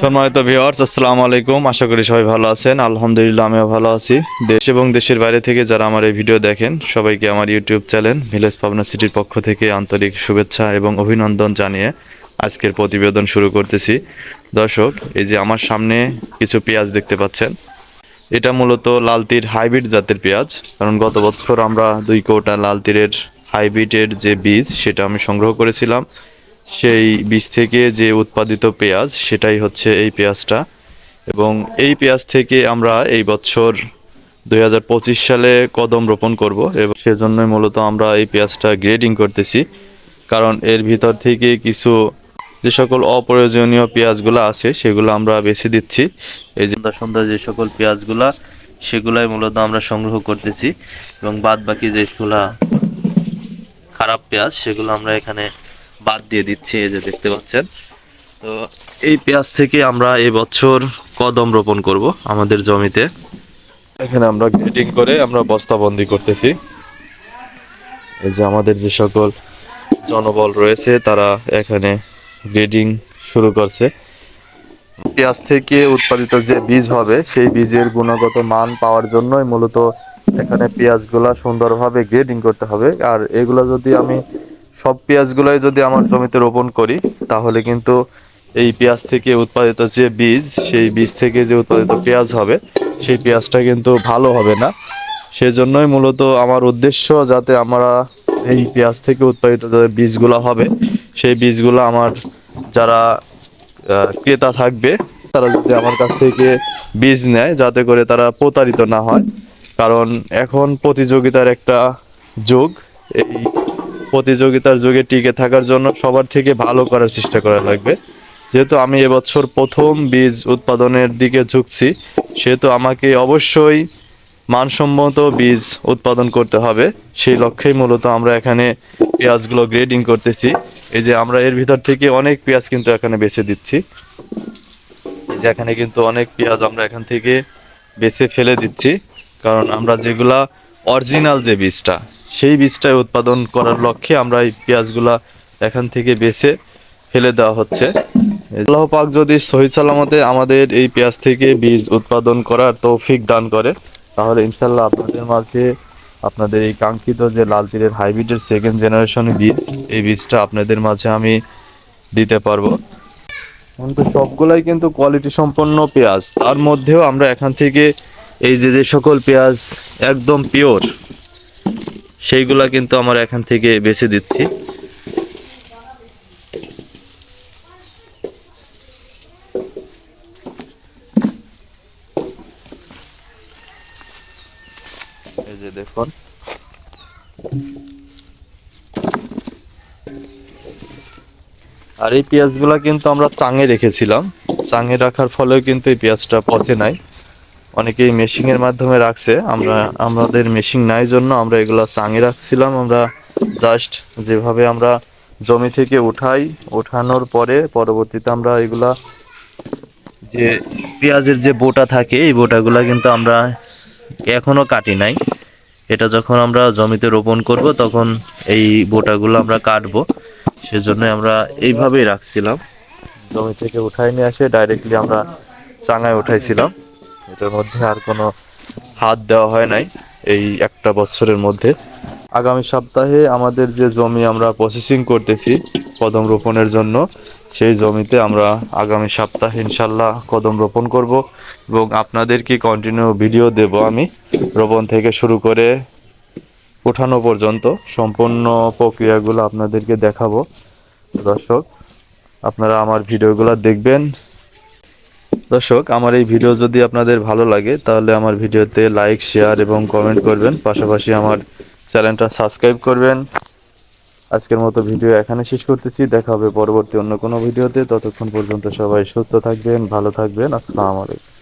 সম্মানিত ভিউয়ার্স আসসালামু আলাইকুম। আশা করি সবাই ভালো আছেন। আলহামদুলিল্লাহ, আমিও ভালো আছি। দেশ এবং দেশের বাইরে থেকে যারা আমার এই ভিডিও দেখেন, সবাইকে আমার ইউটিউব চ্যানেল ভিলেজ পাবনা সিটির পক্ষ থেকে আন্তরিক শুভেচ্ছা এবং অভিনন্দন জানিয়ে আজকের প্রতিবেদন শুরু করতেছি। দর্শক, এই যে আমার সামনে কিছু পেঁয়াজ দেখতে পাচ্ছেন। এটা মূলত লালতির হাইব্রিড জাতের পেঁয়াজ। কারণ গত বছর আমরা দুই কৌটা লালতিরের হাইব্রিডের যে বীজ, সেটা আমি সংগ্রহ করেছিলাম। সেই বীজ থেকে যে উৎপাদিত পেঁয়াজ, সেটাই হচ্ছে এই পেঁয়াজটা। এবং এই পেঁয়াজ থেকে আমরা এই বছর দুই হাজার পঁচিশ সালে কদম রোপণ করব এবং সেজন্যই মূলত আমরা এই পেঁয়াজটা গ্রেডিং করতেছি। কারণ এর ভিতর থেকে কিছু যে সকল অপ্রয়োজনীয় পেঁয়াজগুলো আছে, সেগুলো আমরা বেছে দিচ্ছি। এই যে সুন্দর যে সকল পেঁয়াজগুলা, সেগুলাই মূলত আমরা সংগ্রহ করতেছি। এবং বাদ বাকি যেগুলা খারাপ পেঁয়াজ, সেগুলো আমরা এখানে বাদ দিয়ে দিচ্ছি এই যে দেখতে পাচ্ছেন। তো এই পেঁয়াজ থেকে আমরা এবছর কদম রোপণ করব আমাদের জমিতে। এখানে আমরা গ্রেডিং করে আমরা বস্তাবন্দি করতেছি। এই যে আমাদের যে সকল জনবল রয়েছে, তারা এখানে গ্রেডিং শুরু করছে। পেঁয়াজ থেকে উৎপাদিত যে বীজ হবে, সেই বীজের গুণগত মান পাওয়ার জন্যই মূলত এখানে পেঁয়াজগুলা সুন্দরভাবে গ্রেডিং করতে হবে। আর এগুলো যদি আমি সব পেঁয়াজগুলোই যদি আমার জমিতে রোপণ করি, তাহলে কিন্তু এই পেঁয়াজ থেকে উৎপাদিত যে বীজ, সেই বীজ থেকে যে উৎপাদিত পেঁয়াজ হবে, সেই পেঁয়াজটা কিন্তু ভালো হবে না। সেজন্যই মূলত আমার উদ্দেশ্য যাতে আমরা এই পেঁয়াজ থেকে উৎপাদিত যে বীজগুলো হবে, সেই বীজগুলো আমার যারা ক্রেতা থাকবে, তারা যদি আমার কাছ থেকে বীজ নেয়, যাতে করে তারা প্রতারিত না হয়। কারণ এখন প্রতিযোগিতার একটা যুগ, এই প্রতিযোগিতার যুগে টিকে থাকার জন্য সবার থেকে ভালো করার চেষ্টা করা লাগবে। যেহেতু আমি এবছর প্রথম বীজ উৎপাদনের দিকে ঝুঁকছি, সেহেতু আমাকে অবশ্যই মানসম্মত বীজ উৎপাদন করতে হবে। সেই লক্ষ্যেই মূলত আমরা এখানে পেঁয়াজগুলো গ্রেডিং করতেছি। এই যে আমরা এর ভিতর থেকে অনেক পেঁয়াজ কিন্তু এখানে বেছে দিচ্ছি। এই যে এখানে কিন্তু অনেক পেঁয়াজ আমরা এখান থেকে বেছে ফেলে দিচ্ছি। কারণ আমরা যেগুলা অরিজিনাল যে বীজটা সেই বীজটাই উৎপাদন করার লক্ষ্যে আমরা এই পেঁয়াজগুলা এখান থেকে বেছে ফেলে দেওয়া হচ্ছে। আল্লাহ পাক যদি সহি সালামতে আমাদের এই পেঁয়াজ থেকে বীজ উৎপাদন করার তৌফিক দান করে, তাহলে ইনশাল্লাহ আপনাদের মাঝে আপনাদের এই কাঙ্ক্ষিত যে লাল তীরের হাইব্রিডের সেকেন্ড জেনারেশনের বীজ, এই বীজটা আপনাদের মাঝে আমি দিতে পারব। কিন্তু সবগুলাই কিন্তু কোয়ালিটি সম্পন্ন পেঁয়াজ। তার মধ্যেও আমরা এখান থেকে এই যে যে সকল পেঁয়াজ একদম পিওর সেইগুলা কিন্তু আমরা এখান থেকে বেছে দিচ্ছি। এই যে দেখুন। আর এই পেঁয়াজগুলা কিন্তু আমরা চাঙে রেখেছিলাম। চাঙে রাখার ফলেও কিন্তু এই পেঁয়াজটা পচে নাই। অনেকেই মেশিংয়ের মাধ্যমে রাখছে। আমরা, আমাদের মেশিং নাই জন্য আমরা এগুলো চাঙে রাখছিলাম। আমরা জাস্ট যেভাবে আমরা জমি থেকে উঠাই, ওঠানোর পরে পরবর্তীতে আমরা এগুলা যে পেঁয়াজের যে বোটা থাকে, এই বোটাগুলা কিন্তু আমরা এখনও কাটি নাই। এটা যখন আমরা জমিতে রোপণ করব, তখন এই বোটাগুলো আমরা কাটবো। সেজন্য আমরা এইভাবেই রাখছিলাম। জমি থেকে উঠাই নিয়ে আসে ডাইরেক্টলি আমরা চাঙায় উঠাইছিলাম। এটার মধ্যে আর কোনো হাত দেওয়া হয় নাই এই একটা বছরের মধ্যে। আগামী সপ্তাহে আমাদের যে জমি আমরা প্রসেসিং করতেছি কদম রোপণের জন্য, সেই জমিতে আমরা আগামী সপ্তাহে ইনশাল্লাহ কদম রোপণ করব এবং আপনাদেরকে কন্টিনিউ ভিডিও দেব আমি রোপণ থেকে শুরু করে ওঠানো পর্যন্ত সম্পূর্ণ প্রক্রিয়াগুলো আপনাদেরকে দেখাবো। দর্শক, আপনারা আমার ভিডিওগুলো দেখবেন দর্শক, আমার এই ভিডিও যদি আপনাদের ভালো লাগে, তাহলে আমার ভিডিওতে লাইক শেয়ার এবং কমেন্ট করবেন। পাশাপাশি আমার চ্যানেলটা সাবস্ক্রাইব করবেন। আজকের মতো ভিডিও এখানে শেষ করতেছি। দেখা হবে পরবর্তী অন্য কোনো ভিডিওতে। ততক্ষণ পর্যন্ত সবাই সুস্থ থাকবেন, ভালো থাকবেন। আসসালামু আলাইকুম।